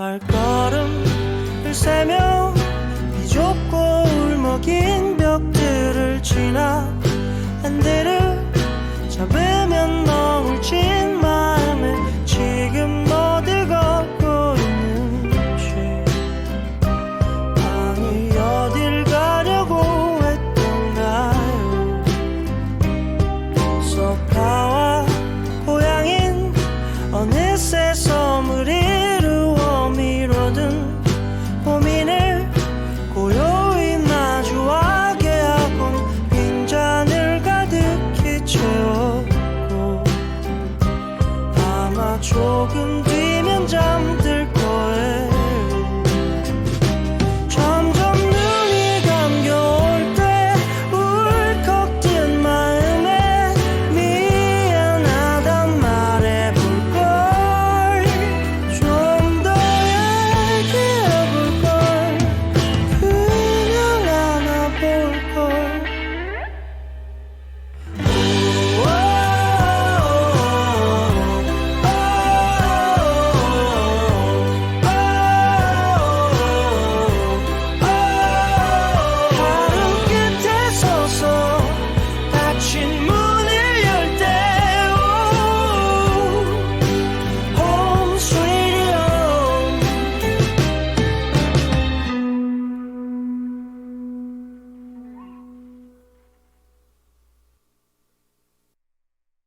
발걸음을 세며 비좁고 울먹인 벽들을 지나 안대를 잡으면 너무 울진 마음에 지금 어딜 걷고 있는지. 아니 어딜 가려고 했던가요? 소파와 고양인 어느새 선물이 조금